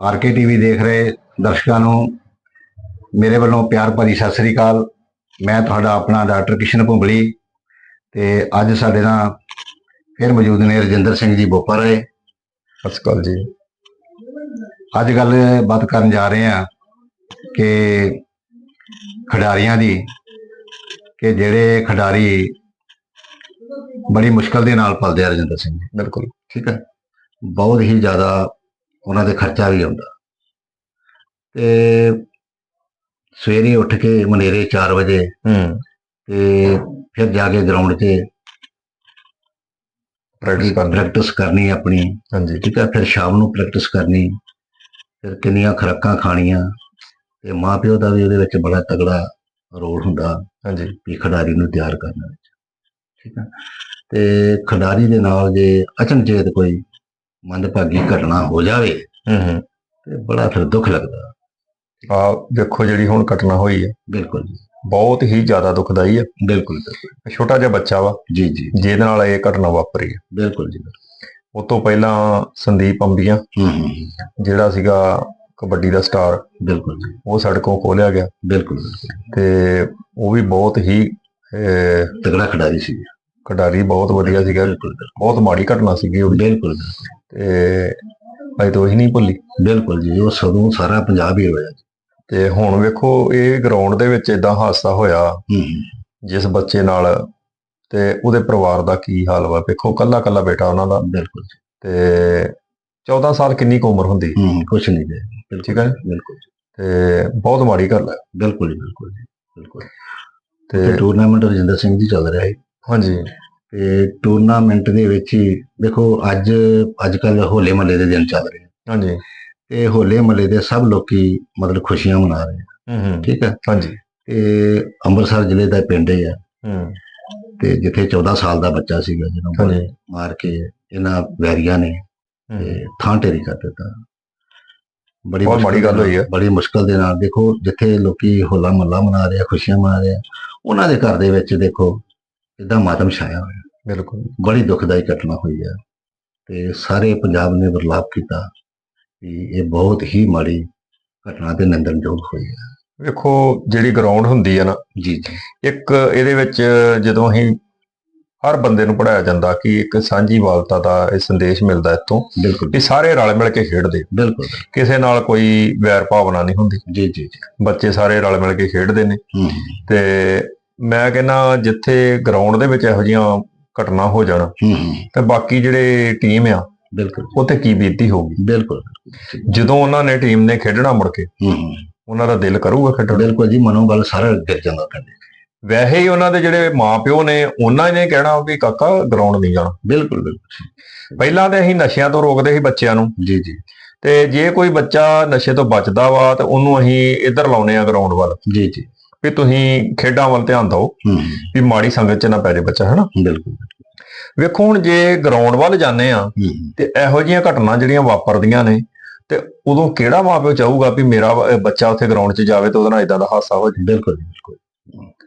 RK TV ਦੇਖ ਰਹੇ ਦਰਸ਼ਕਾਂ ਨੂੰ ਮੇਰੇ ਵੱਲੋਂ ਪਿਆਰ ਭਰੀ ਸਤਿ ਸ੍ਰੀ ਅਕਾਲ। ਮੈਂ ਤੁਹਾਡਾ ਆਪਣਾ ਡਾਕਟਰ ਕਿਸ਼ਨ ਭੁੰਬਲੀ ਤੇ ਅੱਜ ਸਾਡੇ ਨਾਲ ਫਿਰ ਮੌਜੂਦ ਨੇ ਰਜਿੰਦਰ ਸਿੰਘ ਜੀ ਬੋਪਰ ਹੈ ਸਤਿ ਸ਼੍ਰੀ ਅਕਾਲ ਜੀ। ਅੱਜ ਗੱਲ ਬਾਤ ਕਰਨ ਜਾ ਰਹੇ ਹਾਂ ਕਿ ਖਿਡਾਰੀਆਂ ਦੀ ਕਿ ਜਿਹੜੇ ਖਿਡਾਰੀ ਬੜੀ ਮੁਸ਼ਕਲ ਦੇ ਨਾਲ ਪਲਦੇ ਆ ਰਜਿੰਦਰ ਸਿੰਘ ਜੀ। ਬਿਲਕੁਲ। ਠੀਕ ਹੈ? ਬਹੁਤ ਹੀ ਜ਼ਿਆਦਾ ਉਹਨਾਂ ਦੇ ਖਰਚਾ ਵੀ ਆਉਂਦਾ। ਤੇ ਸਵੇਰੇ ਉੱਠ ਕੇ ਮਨੇਰੇ 4 ਵਜੇ ਹੂੰ। ਤੇ ਫਿਰ ਜਾ ਕੇ ਗਰਾਊਂਡ 'ਚ ਪ੍ਰੈਕਟਿਸ ਕਰਨੀ ਪ੍ਰੈਕਟਿਸ ਕਰਨੀ ਆਪਣੀ। ਹਾਂਜੀ। ਠੀਕ ਹੈ ਫਿਰ ਸ਼ਾਮ ਨੂੰ ਪ੍ਰੈਕਟਿਸ ਕਰਨੀ ਫਿਰ ਕਿੰਨੀਆਂ ਖੁਰਾਕਾਂ ਖਾਣੀਆਂ ਤੇ ਮਾਪਿਓ ਦਾ ਵੀ ਉਹਦੇ ਵਿੱਚ ਬੜਾ ਤਗੜਾ ਰੋਲ ਹੁੰਦਾ ਹਾਂਜੀ। ਵੀ ਖਿਡਾਰੀ ਨੂੰ ਤਿਆਰ ਕਰਨ ਵਿੱਚ। ਠੀਕ ਹੈ ਤੇ ਖਿਡਾਰੀ ਦੇ ਨਾਲ ਜੇ ਅਚਨਚੇਤ ਕੋਈ ਮੰਦਭਾਗੀ ਘਟਨਾ ਹੋ ਜਾਵੇ ਹੂੰ ਹੂੰ। ਤੇ ਬੜਾ ਫਿਰ ਦੁੱਖ ਲੱਗਦਾ। ਆ ਵੇਖੋ ਜਿਹੜੀ ਹੁਣ ਘਟਨਾ ਹੋਈ ਹੈ ਬਿਲਕੁਲ ਜੀ। ਬਹੁਤ ਹੀ ਜ਼ਿਆਦਾ ਦੁਖਦਾਈ ਹੈ ਬਿਲਕੁਲ ਬਿਲਕੁਲ। ਛੋਟਾ ਜਿਹਾ ਬੱਚਾ ਵਾ। ਜੀ ਜੀ। ਜਿਹਦੇ ਨਾਲ ਇਹ ਘਟਨਾ ਵਾਪਰੀ ਹੈ ਬਿਲਕੁਲ ਜੀ ਉਹ ਤੋਂ ਪਹਿਲਾਂ ਸੰਦੀਪ ਅੰਬੀਆਂ ਹੂੰ ਹੂੰ ਜਿਹੜਾ ਸੀਗਾ ਕਬੱਡੀ ਦਾ ਸਟਾਰ ਬਿਲਕੁਲ ਜੀ। ਉਹ ਸੜਕੋਂ ਖੋਲਿਆ ਗਿਆ। ਬਿਲਕੁਲ ਤੇ ਉਹ ਵੀ ਬਹੁਤ ਹੀ ਤਗੜਾ ਖਿਡਾਰੀ ਸੀ। ਖਿਡਾਰੀ ਬਹੁਤ ਵਧੀਆ ਸੀਗਾ। ਬਿਲਕੁਲ ਬਹੁਤ ਮਾੜੀ ਘਟਨਾ ਸੀਗੀ ਉਹ ਬਿਲਕੁਲ ਤੇ ਅਜੇ ਤੋਂ ਹੀ ਨਹੀਂ ਭੁੱਲੀ। ਬਿਲਕੁਲ ਜੀ ਉਹ ਸਦੋਂ ਸਾਰਾ ਪੰਜਾਬ ਹੀ ਹੋਇਆ ਤੇ ਹੁਣ ਵੇਖੋ ਇਹ ਗਰਾਊਂਡ ਦੇ ਵਿੱਚ ਇਦਾਂ ਹਾਦਸਾ ਹੋਇਆ। ਜਿਸ ਬੱਚੇ ਨਾਲ ਤੇ ਉਹਦੇ ਪਰਿਵਾਰ ਦਾ ਕੀ ਹਾਲ ਵਾ। ਵੇਖੋ ਕੱਲਾ ਕੱਲਾ ਬੇਟਾ ਉਹਨਾਂ ਦਾ। ਬਿਲਕੁਲ ਤੇ 14 ਸਾਲ ਕਿੰਨੀ ਕੁ ਉਮਰ ਹੁੰਦੀ? ਹੂੰ ਕੁਛ ਨਹੀਂ ਜੀ। ਠੀਕ ਹੈ ਬਿਲਕੁਲ ਤੇ ਬਹੁਤ ਮਾੜੀ ਗੱਲ ਹੈ। ਬਿਲਕੁਲ ਜੀ ਬਿਲਕੁਲ ਜੀ ਬਿਲਕੁਲ। ਤੇ ਤੇ ਟੂਰਨਾਮੈਂਟ ਰਜਿੰਦਰ ਸਿੰਘ ਜੀ ਚੱਲ ਰਿਹਾ ਹੈ ਹਾਂਜੀ। ਤੇ ਟੂਰਨਾਮੈਂਟ ਦੇ ਵਿੱਚ ਹੀ ਦੇਖੋ ਅੱਜ ਅੱਜ ਕੱਲ ਹੋਲੇ ਮਹੱਲੇ ਦੇ ਦਿਨ ਚੱਲ ਰਹੇ ਆ। ਹਾਂਜੀ। ਤੇ ਹੋਲੇ ਮਹੱਲੇ ਦੇ ਸਭ ਲੋਕੀ ਮਤਲਬ ਖੁਸ਼ੀਆਂ ਮਨਾ ਰਹੇ ਆ। ਹੂੰ ਹੂੰ। ਠੀਕ ਹੈ ਹਾਂਜੀ। ਤੇ ਅੰਮ੍ਰਿਤਸਰ ਜ਼ਿਲ੍ਹੇ ਦਾ ਪਿੰਡ ਹੈ ਹੂੰ। ਤੇ ਜਿੱਥੇ 14 ਸਾਲ ਦਾ ਬੱਚਾ ਸੀਗਾ ਜਿਹਨੂੰ ਗੋਲੀ ਮਾਰ ਕੇ ਇਹਨਾਂ ਵੈਰੀਆਂ ਨੇ ਤੇ ਥਾਂ ਢੇਰੀ ਕਰ ਦਿੱਤਾ। ਬੜੀ ਬਹੁਤ ਮਾੜੀ ਗੱਲ ਹੋਈ ਹੈ। ਬੜੀ ਮੁਸ਼ਕਲ ਦੇ ਨਾਲ ਦੇਖੋ ਜਿੱਥੇ ਲੋਕੀ ਹੋਲਾ ਮਹੱਲਾ ਮਨਾ ਰਹੇ ਆ ਖੁਸ਼ੀਆਂ ਮਨਾ ਰਹੇ ਆ ਉਹਨਾਂ ਦੇ ਘਰ ਦੇ ਵਿੱਚ ਦੇਖੋ ਇਦਾਂ ਮਾਤਮ ਛਾਇਆ ਹੋਇਆ। ਬਿਲਕੁਲ। ਬੜੀ ਦੁਖਦਾਈ ਘਟਨਾ ਹੋਈ ਹੈ ਤੇ ਸਾਰੇ ਪੰਜਾਬ ਨੇ ਵਰਲਾਪ ਕੀਤਾ ਕਿ ਇਹ ਬਹੁਤ ਹੀ ਮਾੜੀ ਘਟਨਾ ਤੇ ਨਿੰਦਣਯੋਗ ਹੋਈ ਹੈ। ਵੇਖੋ ਜਿਹੜੀ ਗਰਾਊਂਡ ਹੁੰਦੀ ਹੈ ਨਾ ਜੀ ਜੀ। ਇੱਕ ਇਹਦੇ ਵਿੱਚ ਜਦੋਂ ਅਸੀਂ ਹਰ ਬੰਦੇ ਨੂੰ ਪੜਾਇਆ ਜਾਂਦਾ ਕਿ ਇੱਕ ਸਾਂਝੀਵਾਲਤਾ ਦਾ ਇਹ ਸੰਦੇਸ਼ ਮਿਲਦਾ ਬਿਲਕੁਲ। ਕਿ ਸਾਰੇ ਰਲ ਮਿਲ ਕੇ ਖੇਡਦੇ। ਬਿਲਕੁਲ। ਕਿਸੇ ਨਾਲ ਕੋਈ ਵੈਰ ਭਾਵਨਾ ਨਹੀਂ ਹੁੰਦੀ। ਜੀ ਜੀ ਬੱਚੇ ਸਾਰੇ ਰਲ ਮਿਲ ਕੇ ਖੇਡਦੇ ਨੇ। ਤੇ ਮੈਂ ਕਹਿੰਦਾ ਜਿੱਥੇ ਗਰਾਊਂਡ ਦੇ ਵਿੱਚ ਇਹੋ ਜਿਹੀਆਂ ਘਟਨਾ ਹੋ ਜਾਣ ਤੇ ਬਾਕੀ ਜਿਹੜੇ ਟੀਮ ਆ ਬਿਲਕੁਲ ਤੇ ਕੀ ਬੀਤੀ ਹੋਊਗੀ? ਬਿਲਕੁਲ। ਜਦੋਂ ਉਹਨਾਂ ਨੇ ਟੀਮ ਨੇ ਖੇਡਣਾ ਮੁੜ ਕੇ ਉਹਨਾਂ ਦਾ ਦਿਲ ਕਰੂਗਾ ਖੇਡਣ। ਬਿਲਕੁਲ ਜੀ ਮਨੋਬਲ ਸਾਰਾ ਗਿਰ ਜਾਂਦਾ ਕਹਿੰਦੇ ਵੈਸੇ ਹੀ ਉਹਨਾਂ ਦੇ ਜਿਹੜੇ ਮਾਪਿਓ ਨੇ ਉਹਨਾਂ ਨੇ ਕਹਿਣਾ ਵੀ ਕਾਕਾ ਗਰਾਊਂਡ ਨਹੀਂ ਜਾਣਾ। ਬਿਲਕੁਲ ਬਿਲਕੁਲ। ਪਹਿਲਾਂ ਤੇ ਅਸੀਂ ਨਸ਼ਿਆਂ ਤੋਂ ਰੋਕਦੇ ਸੀ ਬੱਚਿਆਂ ਨੂੰ। ਜੀ ਜੀ। ਤੇ ਜੇ ਕੋਈ ਬੱਚਾ ਨਸ਼ੇ ਤੋਂ ਬਚਦਾ ਵਾ ਤੇ ਉਹਨੂੰ ਅਸੀਂ ਇੱਧਰ ਲਾਉਨੇ ਆ ਗਰਾਊਂਡ ਵੱਲ। ਜੀ ਜੀ। ਵੀ ਤੁਸੀਂ ਖੇਡਾਂ ਵੱਲ ਧਿਆਨ ਦਿਓ ਵੀ ਮਾੜੀ ਸੰਗਤ 'ਚ ਨਾ ਪੈ ਜਾਏ ਬੱਚਾ ਹਨਾ? ਬਿਲਕੁਲ ਵੇਖੋ ਹੁਣ ਜੇ ਗਰਾਊਂਡ ਵੱਲ ਜਾਂਦੇ ਆ ਤੇ ਇਹੋ ਜਿਹੀਆਂ ਘਟਨਾ ਜਿਹੜੀਆਂ ਵਾਪਰਦੀਆਂ ਨੇ ਤੇ ਉਦੋਂ ਕਿਹੜਾ ਮਾਪਿਓ ਚਾਹੂਗਾ ਵੀ ਮੇਰਾ ਬੱਚਾ ਉੱਥੇ ਗਰਾਊਂਡ 'ਚ ਜਾਵੇ ਤੇ ਉਹਦੇ ਨਾਲ ਇਦਾਂ ਦਾ ਹਾਦਸਾ ਹੋ ਜਾਏ? ਬਿਲਕੁਲ ਬਿਲਕੁਲ।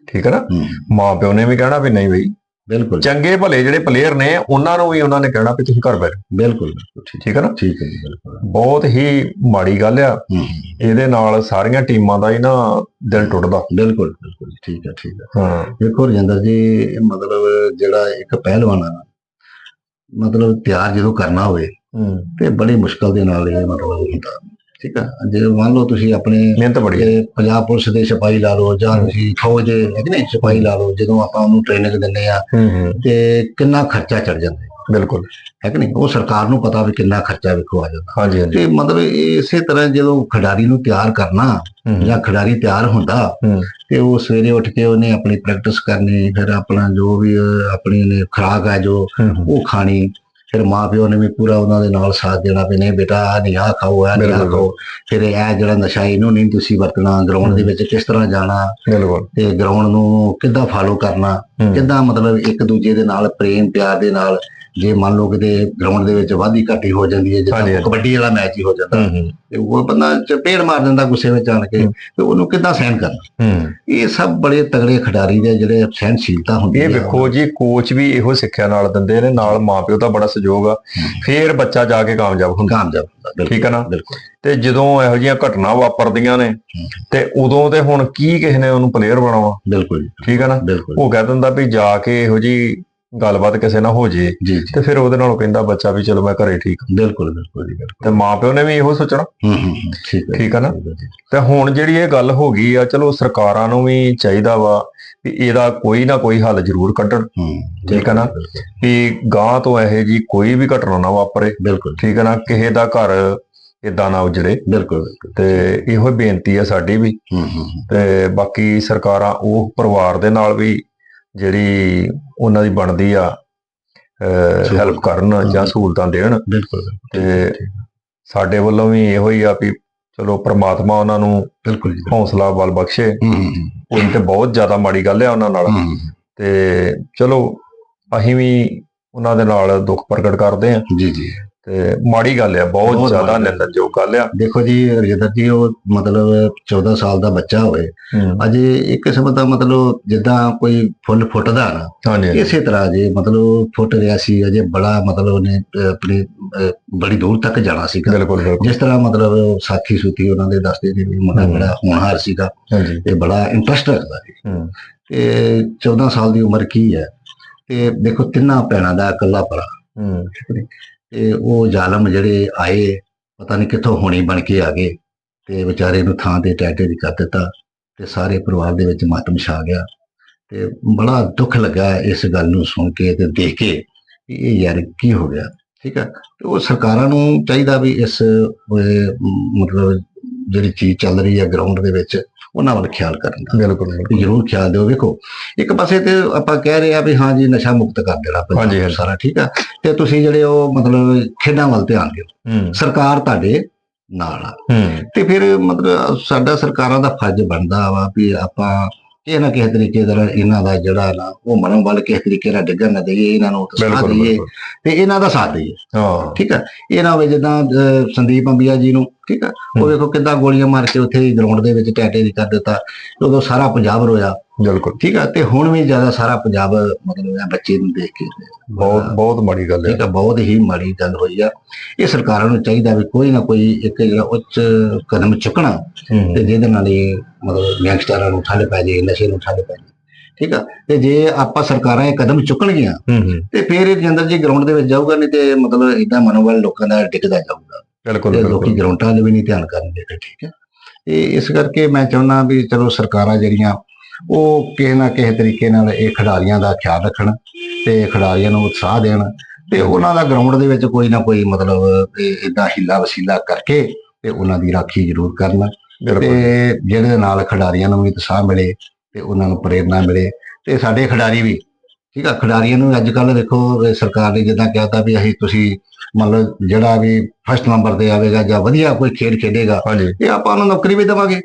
ਠੀਕ ਹੈ ਨਾ? ਮਾਪਿਓ ਨੇ ਵੀ ਕਹਿਣਾ ਵੀ ਨਹੀਂ ਬਈ ਬਿਲਕੁਲ ਚੰਗੇ ਭਲੇ ਜਿਹੜੇ ਪਲੇਅਰ ਨੇ ਉਹਨਾਂ ਨੂੰ ਵੀ ਉਹਨਾਂ ਨੇ ਕਹਿਣਾ ਵੀ ਤੁਸੀਂ ਘਰ ਬੈਠੋ। ਬਿਲਕੁਲ ਠੀਕ ਹੈ ਨਾ? ਠੀਕ ਹੈ ਜੀ ਬਿਲਕੁਲ। ਬਹੁਤ ਹੀ ਮਾੜੀ ਗੱਲ ਆ। ਇਹਦੇ ਨਾਲ ਸਾਰੀਆਂ ਟੀਮਾਂ ਦਾ ਹੀ ਨਾ ਦਿਲ ਟੁੱਟਦਾ। ਬਿਲਕੁਲ ਬਿਲਕੁਲ ਠੀਕ ਹੈ ਠੀਕ ਹੈ। ਹਾਂ। ਦੇਖੋ ਰਜਿੰਦਰ ਜੀ ਮਤਲਬ ਜਿਹੜਾ ਇੱਕ ਪਹਿਲਵਾਨ ਆ ਮਤਲਬ ਤਿਆਰ ਜਦੋਂ ਕਰਨਾ ਹੋਵੇ ਤੇ ਬੜੀ ਮੁਸ਼ਕਲ ਦੇ ਨਾਲ ਇਹ ਮਤਲਬ ਹੁੰਦਾ। ਠੀਕ ਹੈ ਜੇ ਮੰਨ ਲਓ ਤੁਸੀਂ ਆਪਣੇ ਮਿਹਨਤ ਬੜੀ ਹੈ। ਪੰਜਾਬ ਪੁਲਿਸ ਦੇ ਸਿਪਾਹੀ ਲਾ ਲਓ ਜਾਂ ਤੁਸੀਂ ਫੌਜ ਦੇ ਨਹੀਂ ਸਿਪਾਹੀ ਲਾ ਲਓ ਜਦੋਂ ਆਪਾਂ ਉਹਨੂੰ ਟ੍ਰੇਨਿੰਗ ਦਿੰਦੇ ਆ ਤੇ ਕਿੰਨਾ ਖਰਚਾ ਚੜ ਜਾਂਦਾ? ਬਿਲਕੁਲ। ਹੈ ਕਿ ਨਹੀਂ? ਉਹ ਸਰਕਾਰ ਨੂੰ ਪਤਾ ਵੀ ਕਿੰਨਾ ਖਰਚਾ ਵੇਖੋ ਆ ਜਾਂਦਾ। ਹਾਂਜੀ ਹਾਂਜੀ। ਤੇ ਮਤਲਬ ਇਸੇ ਤਰ੍ਹਾਂ ਜਦੋਂ ਖਿਡਾਰੀ ਨੂੰ ਤਿਆਰ ਕਰਨਾ ਜਾਂ ਖਿਡਾਰੀ ਤਿਆਰ ਹੁੰਦਾ। ਤੇ ਉਹ ਸਵੇਰੇ ਉੱਠ ਕੇ ਉਹਨੇ ਆਪਣੀ ਪ੍ਰੈਕਟਿਸ ਕਰਨੀ ਫਿਰ ਆਪਣਾ ਜੋ ਵੀ ਆਪਣੀ ਉਹਨੇ ਖੁਰਾਕ ਹੈ ਜੋ। ਉਹ ਖਾਣੀ ਫਿਰ ਮਾਪਿਓ ਨੇ ਵੀ ਪੂਰਾ ਉਹਨਾਂ ਦੇ ਨਾਲ ਸਾਥ ਦੇਣਾ ਵੀ ਨਹੀਂ ਬੇਟਾ ਆ ਨਹੀਂ ਆ ਖਾਓ ਆ ਨਹੀਂ ਬਿਲਕੁਲ। ਖਾਓ। ਫਿਰ ਇਹ ਜਿਹੜਾ ਨਸ਼ਾ ਇਹਨੂੰ ਨਹੀਂ ਤੁਸੀਂ ਵਰਤਣਾ ਗਰਾਊਂਡ ਦੇ ਵਿੱਚ ਕਿਸ ਤਰ੍ਹਾਂ ਜਾਣਾ? ਬਿਲਕੁਲ। ਤੇ ਗਰਾਊਂਡ ਨੂੰ ਕਿੱਦਾਂ ਫਾਲੋ ਕਰਨਾ? ਕਿੱਦਾਂ ਮਤਲਬ ਇੱਕ ਦੂਜੇ ਦੇ ਨਾਲ ਪ੍ਰੇਮ ਪਿਆਰ ਦੇ ਨਾਲ ਜੇ ਮੰਨ ਲਓ ਕਿਤੇ ਗਰਾਊਂਡ ਦੇ ਵਿੱਚ ਵਾਧੀ ਘਾਟੀ ਹੋ ਜਾਂਦੀ ਹੈ ਹਾਂਜੀ। ਕਬੱਡੀ ਵਾਲਾ ਮੈਚ ਹੀ ਹੋ ਜਾਂਦਾ। ਤੇ ਉਹ ਬੰਦਾ ਚਪੇੜ ਮਾਰ ਦਿੰਦਾ ਗੁੱਸੇ ਵਿੱਚ ਆਣ ਕੇ। ਤੇ ਉਹਨੂੰ ਕਿੱਦਾਂ ਸਹਿਣ ਕਰਨਾ? ਇਹ ਸਭ ਬੜੇ ਤਗੜੇ ਖਿਡਾਰੀ ਦੇ ਜਿਹੜੇ ਸਹਿਨਸ਼ੀਲਤਾ ਹੁੰਦੀ ਇਹ ਹੈ। ਵੇਖੋ ਜੀ ਕੋਚ ਵੀ ਇਹੋ ਸਿੱਖਿਆ ਨਾਲ ਦਿੰਦੇ ਨੇ ਨਾਲ ਮਾਪਿਓ ਦਾ ਬੜਾ ਸਹਿਯੋਗ ਆ। ਫੇਰ ਬੱਚਾ ਜਾ ਕੇ ਕਾਮਯਾਬ ਹੁੰਦਾ। ਕਾਮਯਾਬ ਹੁੰਦਾ ਠੀਕ ਹੈ ਨਾ? ਤੇ ਜਦੋਂ ਇਹੋ ਜਿਹੀਆਂ ਘਟਨਾ ਵਾਪਰਦੀਆਂ ਨੇ ਤੇ ਉਦੋਂ ਤੇ ਹੁਣ ਕੀ ਕਿਸੇ ਨੇ ਉਹਨੂੰ ਪਲੇਅਰ ਬਣਾਵਾ ਬਿਲਕੁਲ ਠੀਕ ਹੈ ਨਾ? ਉਹ ਕਹਿ ਦਿੰਦਾ ਵੀ ਜਾ ਕੇ ਇਹੋ ਜੀ ਗੱਲਬਾਤ ਕਿਸੇ ਨਾਲ ਹੋ ਜੇ ਜੀ ਜੀ। ਤੇ ਫਿਰ ਉਹਦੇ ਨਾਲੋਂ ਕਹਿੰਦਾ ਬੱਚਾ ਵੀ ਚਲੋ ਮੈਂ ਘਰੇ ਠੀਕ ਹਾਂ। ਬਿਲਕੁਲ ਬਿਲਕੁਲ ਜੀ ਬਿਲਕੁਲ। ਤੇ ਮਾਪਿਓ ਨੇ ਵੀ ਇਹੋ ਸੋਚਣਾ? ਹੂੰ ਹੂੰ ਹੂੰ, ਠੀਕ ਹੈ ਠੀਕ ਹੈ ਨਾ? ਜੀ। ਤੇ ਹੁਣ ਜਿਹੜੀ ਇਹ ਗੱਲ ਹੋ ਗਈ ਆ ਚਲੋ ਸਰਕਾਰਾਂ ਨੂੰ ਵੀ ਚਾਹੀਦਾ ਵਾ ਵੀ ਇਹਦਾ ਕੋਈ ਨਾ ਕੋਈ ਹੱਲ ਜ਼ਰੂਰ ਕੱਢਣ। ਹੂੰ ਠੀਕ ਹੈ ਨਾ? ਬਿਲਕੁਲ, ਵੀ ਗਾਂ ਤੋਂ ਇਹੋ ਜੀ ਕੋਈ ਵੀ ਘਟਨਾ ਨਾ ਵਾਪਰੇ। ਬਿਲਕੁਲ। ਠੀਕ ਹੈ ਨਾ? ਕਿਸੇ ਦਾ ਘਰ ਇਦਾਂ ਨਾ ਉਜੜੇ ਬਿਲਕੁਲ ਬਿਲਕੁਲ। ਤੇ ਇਹੋ ਬੇਨਤੀ ਆ ਸਾਡੀ ਵੀ। ਹੂੰ ਹੂੰ ਹੂੰ, ਤੇ ਬਾਕੀ ਸਰਕਾਰਾਂ ਉਹ ਪਰਿਵਾਰ ਦੇ ਨਾਲ ਵੀ ਜਿਹੜੀ ਉਹਨਾਂ ਦੀ ਬਣਦੀ ਆ ਹੈਲਪ ਕਰਨ ਜਾਂ ਸਹੂਲਤਾਂ ਦੇਣ। ਬਿਲਕੁਲ ਤੇ ਸਾਡੇ ਵੱਲੋਂ ਵੀ ਇਹੋ ਹੀ ਆ ਵੀ ਚਲੋ ਪ੍ਰਮਾਤਮਾ ਉਹਨਾਂ ਨੂੰ ਬਿਲਕੁਲ ਜੀ ਹੌਸਲਾ ਬਲ ਬਖਸ਼ੇ। ਉਹ ਤੇ ਬਹੁਤ ਜ਼ਿਆਦਾ ਮਾੜੀ ਗੱਲ ਆ ਉਹਨਾਂ ਨਾਲ। ਤੇ ਚਲੋ ਅਸੀਂ ਵੀ ਉਹਨਾਂ ਦੇ ਨਾਲ ਦੁੱਖ ਪ੍ਰਗਟ ਕਰਦੇ ਆ ਜੀ ਜੀ। ਤੇ ਮਾੜੀ ਗੱਲ ਆ ਬਹੁਤ ਜ਼ਿਆਦਾ। ਨਿੰਦਣਯੋਗ ਗੱਲ ਆ। ਦੇਖੋ ਜੀ ਰਜਿੰਦਰ ਜੀ ਉਹ ਮਤਲਬ 14 ਸਾਲ ਦਾ ਬੱਚਾ ਹੋਵੇ ਅਜੇ ਇੱਕ ਕਿਸਮ ਦਾ ਮਤਲਬ ਜਿੱਦਾਂ ਕੋਈ ਫੁੱਲ ਫੁੱਟਦਾ ਨਾ। ਇਸੇ ਤਰ੍ਹਾਂ ਜੇ ਮਤਲਬ ਫੁੱਟ ਰਿਹਾ ਸੀ ਅਜੇ ਬੜਾ ਮਤਲਬ ਉਹਨੇ ਆਪਣੀ ਬੜੀ ਦੂਰ ਤੱਕ ਜਾਣਾ ਬਿਲਕੁਲ ਜਿਸ ਤਰ੍ਹਾਂ ਮਤਲਬ ਸਾਥੀ ਸੁਥੀ ਉਹਨਾਂ ਦੇ ਦੱਸਦੇ ਨੇ ਵੀ ਮੁੰਡਾ। ਬੜਾ ਹੋਣਹਾਰ ਸੀਗਾ। ਤੇ ਬੜਾ ਇੰਟਰਸਟ ਰੱਖਦਾ ਸੀ। ਤੇ 14 ਸਾਲ ਦੀ ਉਮਰ ਕੀ ਹੈ? ਤੇ ਦੇਖੋ ਤਿੰਨਾਂ ਭੈਣਾਂ ਦਾ ਇਕੱਲਾ ਹੂੰ। ਤੇ ਉਹ ਜ਼ਾਲਮ ਜਿਹੜੇ ਆਏ, ਪਤਾ ਨਹੀਂ ਕਿੱਥੋਂ ਹੋਣੀ ਬਣ ਕੇ ਆ ਗਏ ਤੇ ਵਿਚਾਰੇ ਨੂੰ ਥਾਂ ਤੇ ਟੈਟੇ ਦੀ ਕਰ ਦਿੱਤਾ ਤੇ ਸਾਰੇ ਪਰਿਵਾਰ ਦੇ ਵਿੱਚ ਮਾਤਮ ਛਾ ਗਿਆ ਤੇ ਬੜਾ ਦੁੱਖ ਲੱਗਾ ਇਸ ਗੱਲ ਨੂੰ ਸੁਣ ਕੇ ਤੇ ਦੇਖ ਕੇ ਵੀ ਇਹ ਯਾਰ ਕੀ ਹੋ ਗਿਆ, ਠੀਕ ਹੈ ਤੇ ਉਹ ਸਰਕਾਰਾਂ ਨੂੰ ਚਾਹੀਦਾ ਵੀ ਇਸ ਮਤਲਬ ਜਿਹੜੀ ਚੀਜ਼ ਚੱਲ ਰਹੀ ਹੈ ਗਰਾਊਂਡ ਦੇ ਵਿੱਚ ਉਹਨਾਂ ਵੱਲ ਖਿਆਲ ਕਰਨ। ਦਾ ਬਿਲਕੁਲ। ਜ਼ਰੂਰ ਖਿਆਲ ਦਿਓ ਵੇਖੋ ਇੱਕ ਪਾਸੇ ਤੇ ਆਪਾਂ ਕਹਿ ਰਹੇ ਆ ਵੀ ਹਾਂ ਜੀ ਨਸ਼ਾ ਮੁਕਤ ਕਰ ਦੇਣਾ ਪੰਜਾਬ। ਸਾਰਾ ਠੀਕ ਆ? ਤੇ ਤੁਸੀਂ ਜਿਹੜੇ ਉਹ ਮਤਲਬ ਖੇਡਾਂ ਵੱਲ ਧਿਆਨ ਦਿਓ। ਸਰਕਾਰ ਤੁਹਾਡੇ ਨਾਲ ਆ। ਤੇ ਫਿਰ ਮਤਲਬ ਸਾਡਾ ਸਰਕਾਰਾਂ ਦਾ ਫਰਜ਼ ਬਣਦਾ ਵਾ ਵੀ ਆਪਾਂ ਕਿਸੇ ਨਾ ਕਿਸੇ ਤਰੀਕੇ ਦਾ ਇਹਨਾਂ ਦਾ ਜਿਹੜਾ ਨਾ ਉਹ ਮਨੋਂ ਵੱਲ ਕਿਸੇ ਤਰੀਕੇ ਨਾਲ ਡਿੱਗਣ ਨਾ ਦੇਈਏ ਇਹਨਾਂ ਨੂੰ ਬਿਲਕੁਲ ਦੇਈਏ ਤੇ ਇਹਨਾਂ ਦਾ ਸਾਥ ਦੇਈਏ। ਹਾਂ। ਠੀਕ ਆ? ਇਹ ਨਾ ਹੋਵੇ ਜਿੱਦਾਂ ਸੰਦੀਪ ਅੰਬੀਆ ਜੀ ਨੂੰ ਠੀਕ ਆ? ਉਹ। ਵੇਖੋ ਕਿੱਦਾਂ ਗੋਲੀਆਂ ਮਾਰ ਕੇ ਉੱਥੇ ਗਰਾਊਂਡ ਦੇ ਵਿੱਚ ਟੈਟੇ ਦੀ ਕਰ ਦਿੱਤਾ ਉਦੋਂ ਸਾਰਾ ਪੰਜਾਬ ਰੋਇਆ। ਬਿਲਕੁਲ। ਠੀਕ ਆ ਤੇ ਹੁਣ ਵੀ ਜ਼ਿਆਦਾ ਸਾਰਾ ਪੰਜਾਬ ਮਤਲਬ ਇਹ ਬੱਚੇ ਨੂੰ ਦੇਖ ਕੇ ਬਹੁਤ ਬਹੁਤ ਮਾੜੀ ਗੱਲ ਹੈ। ਠੀਕ ਆ ਬਹੁਤ ਹੀ ਮਾੜੀ ਗੱਲ ਹੋਈ ਆ। ਇਹ ਸਰਕਾਰਾਂ ਨੂੰ ਚਾਹੀਦਾ ਵੀ ਕੋਈ ਨਾ ਕੋਈ ਇੱਕ ਜਿਹੜਾ ਉੱਚ ਕਦਮ ਚੁੱਕਣਾ ਤੇ ਜਿਹਦੇ ਨਾਲ ਇਹ ਮਤਲਬ ਗੈਂਗਸਟਰਾਂ ਨੂੰ ਠੱਲ ਪੈ ਜੇ ਨਸ਼ੇ ਨੂੰ ਠੱਲ ਪੈ ਜੇ। ਠੀਕ ਆ ਤੇ ਜੇ ਆਪਾਂ ਸਰਕਾਰਾਂ ਇਹ ਕਦਮ ਚੁੱਕਣਗੀਆਂ ਤੇ ਫਿਰ ਇਹ ਜਿੰਦਰ ਜੀ ਗਰਾਊਂਡ ਦੇ ਵਿੱਚ ਜਾਊਗਾ ਨਹੀਂ ਤੇ ਮਤਲਬ ਇਦਾਂ ਮਨੋਬਲ ਲੋਕਾਂ ਦਾ ਡਿੱਗਦਾ ਜਾਊਗਾ। ਬਿਲਕੁਲ ਲੋਕੀ ਗਰਾਊਂਡਾਂ ਵੱਲ ਵੀ ਨਹੀਂ ਧਿਆਨ ਕਰਨਗੇ ਠੀਕ ਹੈ। ਤੇ ਇਸ ਕਰਕੇ ਮੈਂ ਚਾਹੁੰਦਾ ਵੀ ਚਲੋ ਸਰਕਾਰਾਂ ਜਿਹੜੀਆਂ ਉਹ ਕਿਸੇ ਨਾ ਕਿਸੇ ਤਰੀਕੇ ਨਾਲ ਇਹ ਖਿਡਾਰੀਆਂ ਦਾ ਖਿਆਲ ਰੱਖਣ ਤੇ ਖਿਡਾਰੀਆਂ ਨੂੰ ਉਤਸ਼ਾਹ ਦੇਣ ਤੇ ਉਹਨਾਂ ਦਾ ਗਰਾਊਂਡ ਦੇ ਵਿੱਚ ਕੋਈ ਨਾ ਕੋਈ ਮਤਲਬ ਇਦਾਂ ਹਿੱਲਾ ਵਸੀਲਾ ਕਰਕੇ ਤੇ ਉਹਨਾਂ ਦੀ ਰਾਖੀ ਜ਼ਰੂਰ ਕਰਨ ਤੇ ਜਿਹਦੇ ਨਾਲ ਖਿਡਾਰੀਆਂ ਨੂੰ ਵੀ ਉਤਸ਼ਾਹ ਮਿਲੇ ਤੇ ਉਹਨਾਂ ਨੂੰ ਪ੍ਰੇਰਣਾ ਮਿਲੇ ਤੇ ਸਾਡੇ ਖਿਡਾਰੀ ਵੀ ਠੀਕ ਆ ਖਿਡਾਰੀਆਂ ਨੂੰ ਅੱਜ ਕੱਲ ਦੇਖੋ ਸਰਕਾਰ ਨੇ ਜਿੱਦਾਂ ਕਹਿਤਾ ਵੀ ਅਸੀਂ ਤੁਸੀਂ ਮੰਨ ਲਓ ਜਿਹੜਾ ਵੀ ਫਸਟ ਨੰਬਰ ਤੇ ਆਵੇਗਾ ਜਾਂ ਵਧੀਆ ਕੋਈ ਖੇਡ ਖੇਡੇਗਾ ਇਹ ਆਪਾਂ ਨੂੰ ਨੌਕਰੀ ਵੀ ਦੇਵਾਂਗੇ।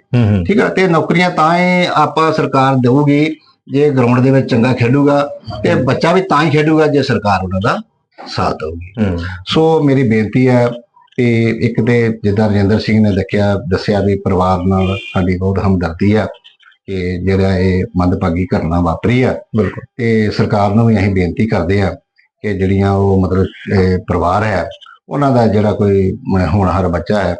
ਠੀਕ ਆ ਤੇ ਨੌਕਰੀਆਂ ਤਾਂ ਹੀ ਆਪਾਂ ਸਰਕਾਰ ਦੇਊਗੀ ਜੇ ਗਰਾਊਂਡ ਦੇ ਵਿੱਚ ਚੰਗਾ ਖੇਡੂਗਾ ਤੇ ਬੱਚਾ ਵੀ ਤਾਂ ਹੀ ਖੇਡੂਗਾ ਜੇ ਸਰਕਾਰ ਉਹਨਾਂ ਦਾ ਸਾਥ ਦੇਊਗੀ। ਸੋ ਮੇਰੀ ਬੇਨਤੀ ਹੈ ਕਿ ਇੱਕ ਤੇ ਜਿੱਦਾਂ ਰਜਿੰਦਰ ਸਿੰਘ ਨੇ ਦੱਸਿਆ ਦੱਸਿਆ ਵੀ ਪਰਿਵਾਰ ਨਾਲ ਸਾਡੀ ਬਹੁਤ ਹਮਦਰਦੀ ਆ ਕਿ ਜਿਹੜਾ ਇਹ ਮੰਦਭਾਗੀ ਘਟਨਾ ਵਾਪਰੀ ਆ। ਬਿਲਕੁਲ। ਤੇ ਸਰਕਾਰ ਨੂੰ ਵੀ ਅਸੀਂ ਬੇਨਤੀ ਕਰਦੇ ਆ ਕਿ ਜਿਹੜੀਆਂ ਉਹ ਮਤਲਬ ਪਰਿਵਾਰ ਹੈ ਉਹਨਾਂ ਦਾ ਜਿਹੜਾ ਕੋਈ ਹੋਣਹਾਰ ਬੱਚਾ ਹੈ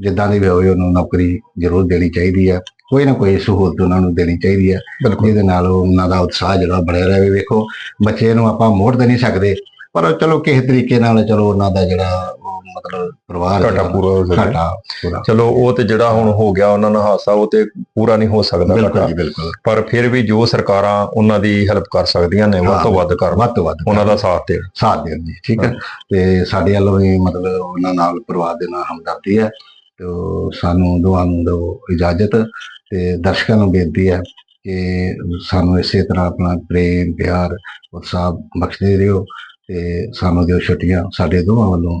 ਜਿੱਦਾਂ ਦੀ ਵੀ ਹੋਵੇ ਉਹਨੂੰ ਨੌਕਰੀ ਜ਼ਰੂਰ ਦੇਣੀ ਚਾਹੀਦੀ ਹੈ ਕੋਈ ਨਾ ਕੋਈ ਸਹੂਲਤ ਉਹਨਾਂ ਨੂੰ ਦੇਣੀ ਚਾਹੀਦੀ ਹੈ ਬਿਲਕੁਲ। ਜਿਹਦੇ ਨਾਲ ਉਹਨਾਂ ਦਾ ਉਤਸ਼ਾਹ ਜਿਹੜਾ ਬਣਿਆ ਰਹੇ ਵੇਖੋ। ਬੱਚੇ ਨੂੰ ਆਪਾਂ ਮੋੜ ਤੇ ਨਹੀਂ ਸਕਦੇ ਪਰ ਚਲੋ ਕਿਸੇ ਤਰੀਕੇ ਨਾਲ ਚਲੋ ਉਹਨਾਂ ਦਾ ਜਿਹੜਾ ਮਤਲਬ ਪਰਿਵਾਰ ਘਾਟਾ ਪੂਰਾ ਹੋ ਘਾਟਾ ਪੂਰਾ। ਚਲੋ ਉਹ ਤੇ ਜਿਹੜਾ ਹੁਣ ਹੋ ਗਿਆ ਉਹਨਾਂ ਨਾਲ ਹਾਸਾ ਉਹ ਤੇ ਪੂਰਾ ਨਹੀਂ ਹੋ ਸਕਦਾ ਬਿਲਕੁਲ ਘਾਟਾ। ਜੀ ਬਿਲਕੁਲ। ਪਰ ਫਿਰ ਵੀ ਜੋ ਸਰਕਾਰਾਂ ਉਹਨਾਂ ਦੀ ਹੈਲਪ ਕਰ ਸਕਦੀਆਂ ਨੇ ਵੱਧ ਤੋਂ ਵੱਧ ਕਰਨ ਵੱਧ ਤੋਂ ਵੱਧ ਉਹਨਾਂ ਦਾ ਸਾਥ ਦੇਣ। ਸਾਥ ਦੇਣ ਜੀ ਠੀਕ ਹੈ। ਤੇ ਸਾਡੇ ਵੱਲੋਂ ਵੀ ਮਤਲਬ ਉਹਨਾਂ ਨਾਲ ਪਰਿਵਾਰ ਦੇ ਨਾਲ ਹਮਦਰਦੀ ਹੈ ਤੇ ਸਾਨੂੰ ਦੁਆ ਨੂੰ ਦਿਓ ਇਜਾਜ਼ਤ ਤੇ ਦਰਸ਼ਕਾਂ ਨੂੰ ਬੇਨਤੀ ਹੈ ਕਿ ਸਾਨੂੰ ਇਸੇ ਤਰ੍ਹਾਂ ਆਪਣਾ ਪ੍ਰੇਮ ਪਿਆਰ ਉਤਸ਼ਾਹ ਬਖਸ਼ਦੇ ਰਹੋ ਤੇ ਸਾਨੂੰ ਦਿਓ ਛੁੱਟੀਆਂ। ਸਾਡੇ ਦੋਵਾਂ ਵੱਲੋਂ